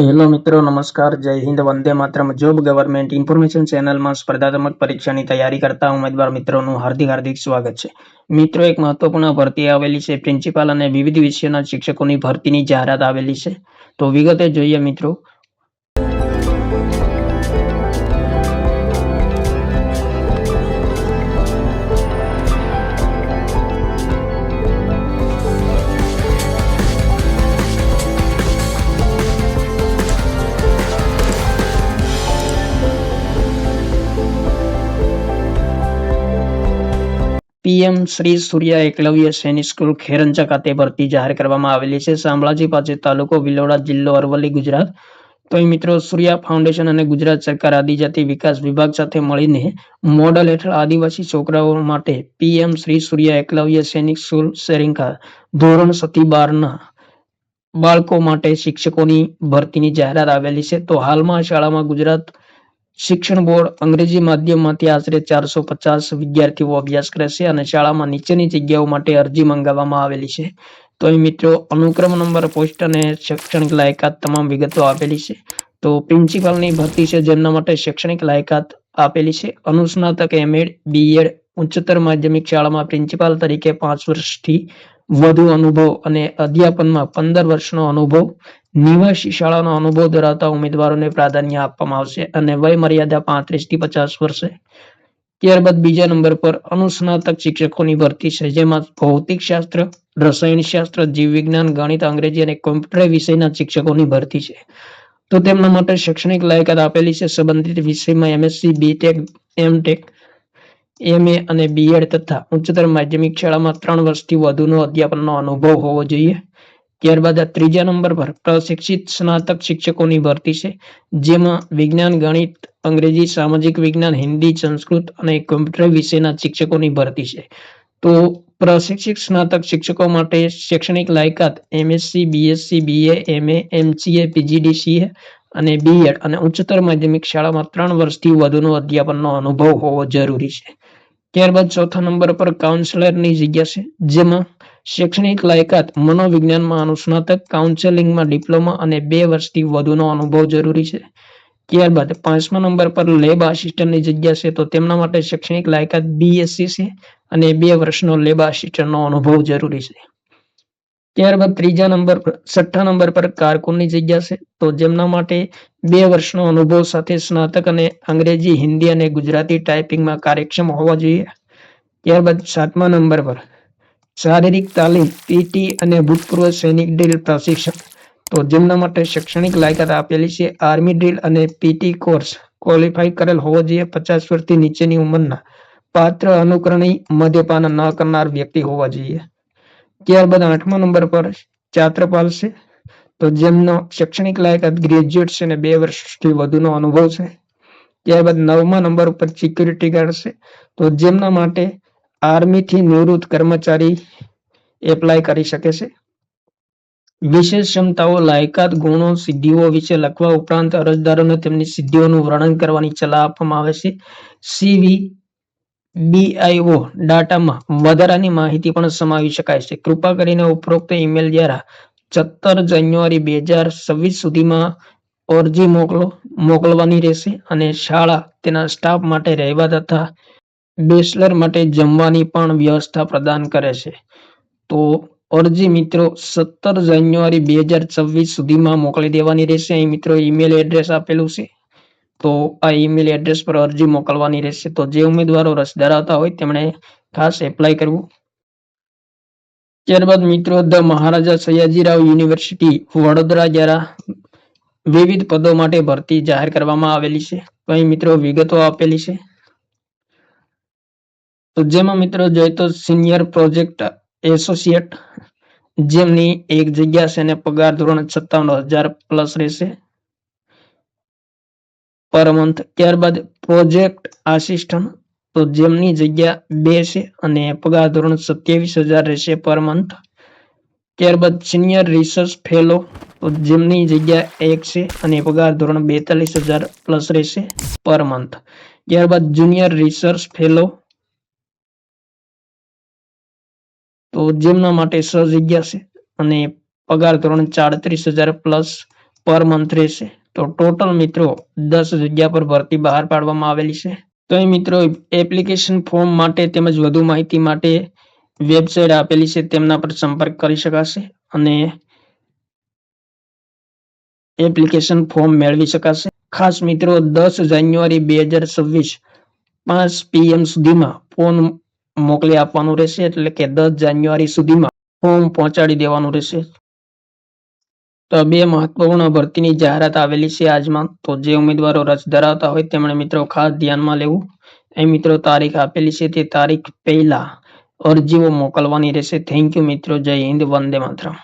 Hello મિત્રો, નમસ્કાર, જય હિન્દ, વંદે માત્રમ. જોબ ગવર્મેન્ટ ઇન્ફોર્મેશન ચેનલમાં સ્પર્ધાત્મક પરીક્ષાની તૈયારી કરતા ઉમેદવાર મિત્રોનું હાર્દિક હાર્દિક સ્વાગત છે. મિત્રો, એક મહત્વપૂર્ણ ભરતી આવેલી છે, પ્રિન્સિપાલ અને વિવિધ વિષયોના શિક્ષકોની ભરતીની જાહેરાત આવેલી છે. તો વિગતે જોઈએ મિત્રો પીએમ શ્રી સૂર્યા એકલવ્ય સૈનિક સ્કૂલ ખેરંચા ખાતે ભરતી જાહેર કરવામાં આવેલી છે. શામળાજી પાસે તાલુકો વિલોડા જિલ્લો અરવલ્લી, ગુજરાત. તો અહીં મિત્રો, સૂર્યા ફાઉન્ડેશન અને ગુજરાત સરકાર આદિજાતિ વિકાસ વિભાગ સાથે મળીને મોડલ હેઠળ આદિવાસી છોકરાઓ માટે પીએમ શ્રી સૂર્યા એકલવ્ય સૈનિક સ્કૂલ શેરિંકા ધોરણ સતી બારના બાળકો માટે શિક્ષકોની ભરતીની જાહેરાત આવેલી છે. તો હાલમાં શાળામાં ગુજરાત શિક્ષણ બોર્ડ અંગ્રેજી માધ્યમમાંથી આશરે ચારસો પચાસ વિદ્યાર્થીઓ અભ્યાસ કરે છે અને શાળામાં નીચેની જગ્યાઓ માટે અરજી મંગાવવામાં આવેલી છે. તો અહીં મિત્રો, અનુક્રમ નંબર, પોસ્ટ અને શૈક્ષણિક લાયકાત તમામ વિગતો આપેલી છે. તો પ્રિન્સિપાલની ભરતી છે, જેમના માટે શૈક્ષણિક લાયકાત આપેલી છે. અનુસ્નાતક એમએડ, બીએડ, ઉચ્ચતર માધ્યમિક શાળામાં પ્રિન્સિપાલ તરીકે પાંચ વર્ષથી વધુ અનુભવ અને અધ્યાપનમાં પંદર વર્ષનો અનુભવ, નિવાસી શાળાનો અનુભવ ધરાવતા ઉમેદવારોને પ્રાધાન્ય આપવામાં આવશે અને વય મર્યાદા પાંત્રીસથી પચાસ વર્ષે. ત્યારબાદ બીજા નંબર પર અનુસ્નાતક શિક્ષકોની ભરતી છે, જેમાં ભૌતિક શાસ્ત્ર રસાયણ શાસ્ત્ર જીવ વિજ્ઞાન ગણિત, અંગ્રેજી અને કોમ્પ્યુટર વિષયના શિક્ષકોની ભરતી છે. તો તેમના માટે શૈક્ષણિક લાયકાત આપેલી છે, સંબંધિત વિષયમાં એમએસસી બીટેક એમટેક એમએ અને બીએડ તથા ઉચ્ચતર માધ્યમિક શાળામાં ત્રણ વર્ષથી વધુનો અધ્યાપનનો અનુભવ હોવો જોઈએ. ત્યારબાદ ત્રીજા નંબર પર પ્રશિક્ષિત સ્નાતક શિક્ષકોની ભરતી છે, જેમાં વિજ્ઞાન, ગણિત, અંગ્રેજી, સામાજિક વિજ્ઞાન, હિન્દી, સંસ્કૃત અને કોમ્પ્યુટર વિષયના શિક્ષકોની ભરતી છે. તો પ્રશિક્ષિત સ્નાતક શિક્ષકો માટે શૈક્ષણિક લાયકાત MSc BSc BA MA MCA PGDCA અને બીએડ અને ઉચ્ચતર માધ્યમિક શાળામાં ત્રણ વર્ષથી વધુનો અધ્યાપનનો અનુભવ હોવો જરૂરી છે. ત્યારબાદ ચોથા નંબર પર કાઉન્સેલરની જગ્યા છે, જેમાં શૈક્ષણિક લાયકાત, મનોવિજ્ઞાનમાં અનુસ્નાતક કાઉન્સેલિંગમાં ડિપ્લોમા અને બે વર્ષથી વધુનો અનુભવ જરૂરી છે. ત્યારબાદ પાંચમા નંબર પર લેબ આસિસ્ટન્ટની જગ્યા છે, તો તેમના માટે શૈક્ષણિક લાયકાત બીએસસી છે અને બે વર્ષનો લેબ આસિસ્ટન્ટનો અનુભવ જરૂરી છે. ત્યારબાદ ત્રીજા નંબર પર, છઠ્ઠા નંબર પર કારકુનની જગ્યા છે. તો જેમના માટે બે વર્ષનો અનુભવ સાથે સ્નાતક અને અંગ્રેજી, હિન્દી અને ગુજરાતી ટાઈપિંગમાં કાર્યક્ષમ હોવા જોઈએ. ત્યારબાદ સાતમા નંબર પર, શારીરિક તાલીમ પીટી અને ભૂતપૂર્વ સૈનિક ડ્રીલ પ્રશિક્ષણ તો જેમના માટે શૈક્ષણિક લાયકાત આપેલી છે, આર્મી ડ્રીલ અને પીટી કોર્સ ક્વોલિફાઈ કરેલ હોવો જોઈએ પચાસ વર્ષથી નીચેની ઉંમરના. પાત્ર અનુકરણી મદ્યપાન ન કરનાર વ્યક્તિ હોવા જોઈએ. ત્યારબાદ આઠમા નંબર પર ચાત્રપાલ છે. તો જેમનો શૈક્ષણિક લાયકાત ગ્રેજ્યુએટ છે અને બે વર્ષથી વધુનો અનુભવ છે. ત્યારબાદ નવમા નંબર ઉપર સિક્યુરિટી ગાર્ડ છે. તો જેમના માટે આર્મીથી નિવૃત્ત કર્મચારી એપ્લાય કરી શકે છે. વિશેષ ક્ષમતાઓ લાયકાત, ગુણો, સિદ્ધિઓ વિશે લખવા ઉપરાંત અરજદારોને તેમની સિદ્ધિઓનું વર્ણન કરવાની સલાહ આપવામાં આવે છે. સીવી બીઆઈઓ ડાટામાં વધારાની માહિતી પણ સમાવી શકાય છે. કૃપા કરીને ઉપરોક્ત ઈમેલ દ્વારા સત્તર જાન્યુઆરી બે હજાર છવ્વીસ સુધીમાં અરજી મોકલો, મોકલવાની રહેશે અને શાળા તેના સ્ટાફ માટે રહેવા તથા બેચલર માટે જમવાની પણ વ્યવસ્થા પ્રદાન કરે છે. તો અરજી મિત્રો સત્તર જાન્યુઆરી બે હજાર છવ્વીસ સુધીમાં મોકલી દેવાની રહેશે. અહીં મિત્રો ઈમેલ એડ્રેસ આપેલું છે. તો આ ઈમેલ એડ્રેસ પર અરજી મોકલવાની રહેશે. તો જે ઉમેદવારો રસ ધરાવતા હોય તેમણે ખાસ એપ્લાય કરવું. ત્યારબાદ મિત્રો, ધ મહારાજા સયાજીરાવ યુનિવર્સિટી, વડોદરા દ્વારા વિવિધ પદો માટે ભરતી જાહેર કરવામાં આવેલી છે. તો મિત્રો વિગતો આપેલી છે. તો જેમાં મિત્રો જોઈએ તો સિનિયર પ્રોજેક્ટ એસોસિએટ જેમની એક જગ્યા છે અને પગાર ધોરણ સત્તાવન હજાર પ્લસ રહેશે. પર મંથ ત્યારબાદ પ્રોજેક્ટ આસિસ્ટન્ટ. તો જેમની જગ્યા બે છે અને પગાર ધોરણ સત્યાવીસ હજાર રહેશે પર મંથ ત્યારબાદ સિનિયર રિસર્ચ ફેલો. તો જેમની જગ્યા એક છે અને પગાર ધોરણ બેતાલીસ હજાર પ્લસ રહેશે પર મંથ ત્યારબાદ જુનિયર રિસર્ચ ફેલો. તો જેમના માટે છ જગ્યા છે અને પગાર ધોરણ ચાડત્રીસ હજાર પ્લસ પર મંથ રહેશે. તો ટોટલ મિત્રો દસ જગ્યા પર ભરતી બહાર પાડવામાં આવેલી છે. તો એ મિત્રો એપ્લિકેશન ફોર્મ માટે તેમજ વધુ માહિતી માટે વેબસાઇટ આપેલી છે, તેમના પર સંપર્ક કરી શકાશે અને એપ્લિકેશન ફોર્મ મેળવી શકાશે. ખાસ મિત્રો દસ જાન્યુઆરી બે હજાર છવ્વીસ પાંચ પીએમ સુધીમાં ફોન મોકલી આપવાનું રહેશે, એટલે કે દસ જાન્યુઆરી સુધીમાં ફોર્મ પહોંચાડી દેવાનું રહેશે. તો બે મહત્વપૂર્ણ ભરતીની જાહેરાત આવેલી છે આજમાં. તો જે ઉમેદવારો રસ ધરાવતા હોય તેમણે મિત્રો ખાસ ધ્યાનમાં લેવું. એ મિત્રો તારીખ આપેલી છે તે તારીખ પહેલા અરજીઓ મોકલવાની રહેશે. થેન્ક યુ મિત્રો. જય હિન્દ. વંદે માતરમ.